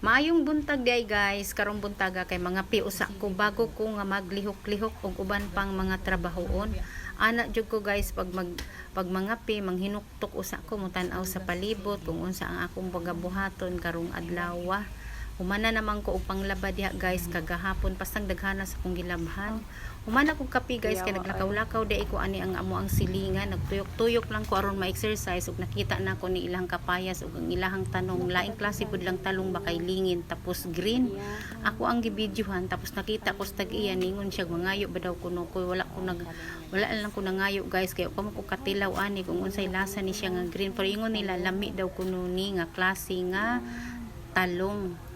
Maayong buntag day guys, karong buntaga kay mga piusa ko bago ko nga maglihok-lihok og uban pang mga trabahoon. Ana jud ko guys pag mag pag mga pi manghinuktok usa ko mutan-aw sa palibot kung unsa ang akong pagabuhaton karong adlaw. Humana naman ko og panglaba diha guys. Kagahapon pasang daghana sa kong gilabhan. Humana kog kapi guys kay naglakaw-lakaw di ko ani ang amo ang silingan nagtuyok-tuyok lang ko aron ma-exercise ug nakita na ko ni ilang kapayas ug ang ilahang tanong laing klase pud lang talong ba kay lingin tapos green. Ako ang gibidyohan tapos nakita ko sa tag-iya ningon siya mangayo ba daw kuno? Ko wala ko nag wala lang ko nangayo guys kay kamo ko katilaw ani kung unsay lasa ni siya nga green. Pero ingon nila lami daw kuno ni nga klase nga talong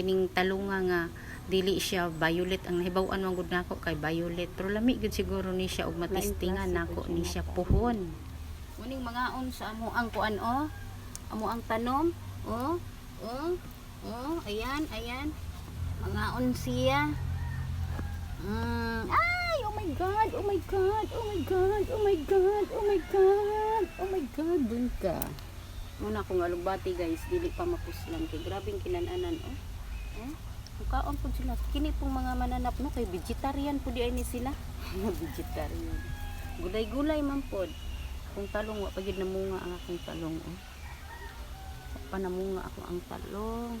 kining talong nga dili siya violet. Ang nahibaw-an man gud nako kay violet. Pero lami gud siguro ni siya og matistingan nako ni siya puhon. Muning mga on sa amo ang kuan o. Amo ang tanom o o o. Ayan ayan. Mga on siya. Mm, ay oh my god oh my god oh my god oh my god oh my god oh my god dun ka. Muna akong alugbati guys. Dili pa mapuslan. Kay grabing kinananan oh oh Mukaon po sila. Kini pong mga mananap no kay vegetarian po di ay ni sila. vegetarian. Gulay-gulay man pod. Kung talong wa pagid namunga ang akong talong oh. Panamunga ako ang talong.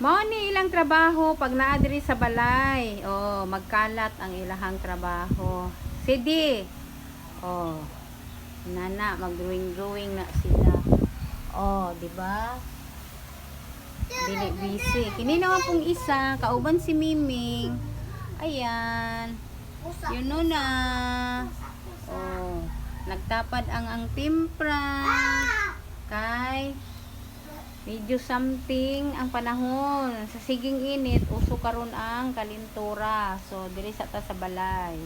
Mao ni ilang trabaho pag naa diri sa balay. Oh, magkalat ang ilahang trabaho. Sidi. Oh. Nana, mag-drawing-drawing na sila. Oh, di ba? Dili busy. Kini naman pong isa, kauban si Miming. Ayan. Yun no na. Oh, nagtapad ang ang timpra. Kay medyo something ang panahon. Sa siging init, uso karon ang kalintura. So, diri sa ta sa balay.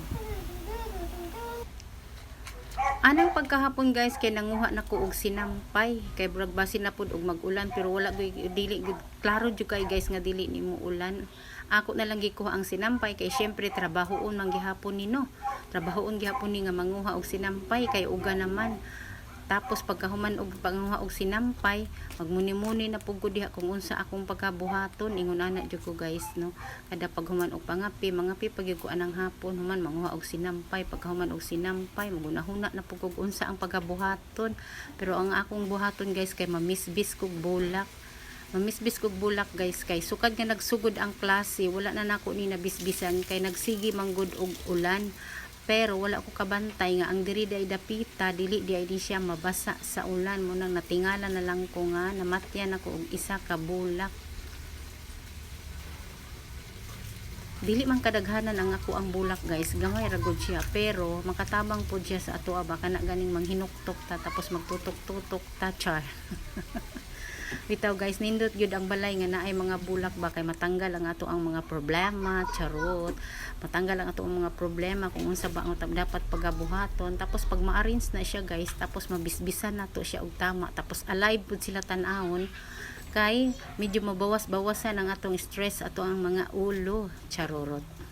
Anang pagkahapon guys kay nanguha na ko og sinampay kay basi na pud og magulan pero wala gyud dili gyud klaro jud kay guys nga dili nimo ulan. Ako na lang gikuha ang sinampay kay syempre trabahoon man gihapon ni no. Trabahoon gihapon ni nga manguha og sinampay kay uga naman. Tapos pagkahuman og panguha og sinampay, magmuni-muni na ko diha kung unsa akong pagkabuhaton ingon ana jud ko guys no. Kada paghuman og pangapi, mangapi pag ko anang hapon human manguha og sinampay, pagkahuman og sinampay, magunahuna na pud kog unsa ang pagkabuhaton. Pero ang akong buhaton guys kay mamisbis kog bulak. Mamisbis kog bulak guys kay sukad nga nagsugod ang klase, wala na nako ni nabisbisan kay nagsigi manggod og ulan pero wala ko kabantay nga ang diri day dapita dili di ay di siya mabasa sa ulan. Mo nang natingala na lang ko nga namatyan ako og isa ka bulak. Dili man kadaghanan ang ako ang bulak guys. Gamay ra gud siya. Pero makatabang pud siya sa ato ba kana ganing manghinuktok ta tapos magtutok-tutok ta char bitaw guys nindot gyud ang balay nga naay mga bulak ba kay matanggal ang ato ang mga problema charot. Matanggal ang ato ang mga problema kung unsa ba ang dapat pagabuhaton. Tapos pag ma-arrange na siya guys tapos mabisbisan na to siya og tama tapos alive pud sila tan-awon kay medyo mabawas-bawasan ang atong stress ato ang mga ulo charorot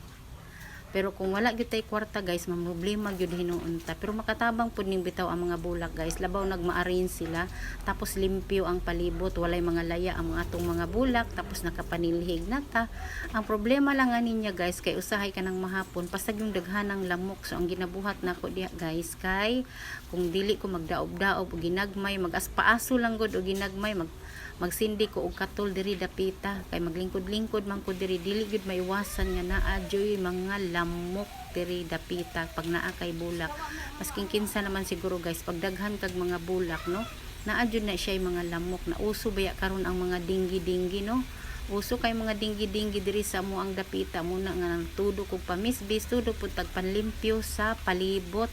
pero kung wala gyud tay kwarta guys problema gyud hinuunta pero makatabang pud ning bitaw ang mga bulak guys. Labaw nagma-arrange sila. Tapos limpyo ang palibot. Walay mga laya ang atong mga bulak. Tapos nakapanilhig na ta. Ang problema lang ani niya guys kay usahay ka ng mahapon pasag yung daghanang lamok. So ang ginabuhat nako diha guys kay kung dili ko magdaob-daob o ginagmay magaspa-aso lang gud o ginagmay mag magsindi ko og katol diri dapita. Kay maglingkod-lingkod man ko diri. Dili gud maiwasan nga naa joy mga lamok diri dapita. Pag naa kay bulak. Masking kinsa naman siguro guys pag daghan kag mga bulak no? Naa jud na siya mga lamok. Na uso baya karon ang mga dinggi-dinggi no? Uso kay mga dinggi-dinggi diri sa mo ang dapita. Muna nga nang tudo kog pamisbis tudo pud tagpanlimpyo sa palibot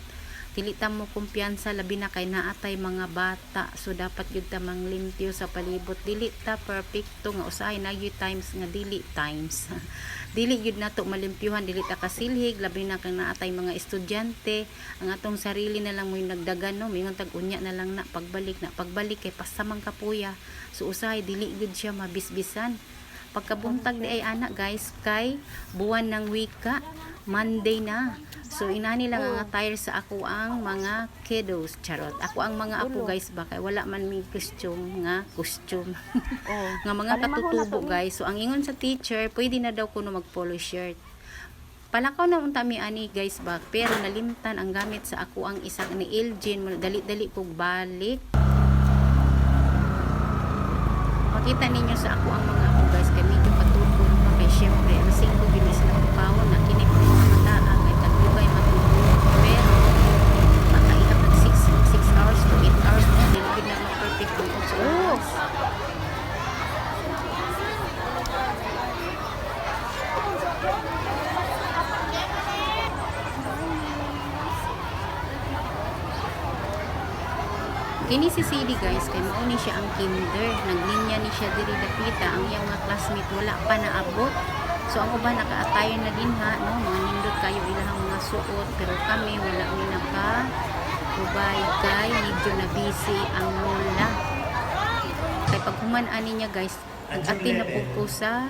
dili ta mo kumpiyansa labi na kay naatay mga bata. So dapat gyud ta manglimpyo sa palibot. Dili ta perfecto nga usahay na gyud times nga dili times. Dili gyud nato malimpyuhan dili ta kasilhig. Labi na kang naatay mga estudyante. Ang atong sarili na lang mo nagdagan no? Mingon tag unya na lang na pagbalik na pagbalik kay pasamang kapuya. So usahay dili gyud siya mabisbisan pagkabuntag di ay anak guys kay buwan ng wika Monday na. So inani lang ang attire sa ako ang mga kiddos. Charot. Ako ang mga apo guys ba kay wala man may costume nga costume. Oh. nga mga katutubo guys. So ang ingon sa teacher pwede na daw kuno mag polo shirt. Palakaw na unta mi ani guys ba? Pero nalimtan ang gamit sa ako ang isang ni Elgin dali-dali kog balik. Makita ninyo sa ako ang mga ako guys kay medyo patutol pa kay syempre ang singko gini sila pawon na kini po mga taa kay tagdugay matulog pero makaihap ng 6 6 hours to 8 hours na dili na ma-perfect ang oras Kini si CD guys, kay mao ni siya ang kinder. Naglinya ni siya diri dapita ang iyang mga classmate wala pa naabot. So ang uban naka-attire na din ha, no? Mga nindot kayo ilang mga suot, pero kami wala mi naka ubay kay medyo na busy ang lola. Kay pag human-ani niya guys, nag-attend na po ko sa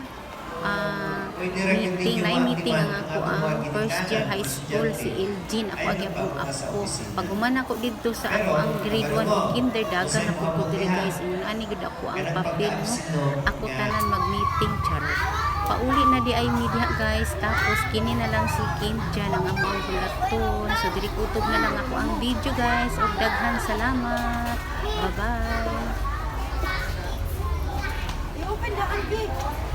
ah, meeting, na meeting ang ako ang first year high school si Elgin ako agi akong apo pag human ako dito sa ako ang grade 1 o kinder dagan na po ko diri guys ingon ani gud ako ang papel mo. ako tanan mag-meeting charot pauli na di ay media guys. Tapos kini na lang si Kintja ng among bulaton so diri kutob na lang ako ang video guys. Ug daghan salamat. Bye bye I-open the auntie.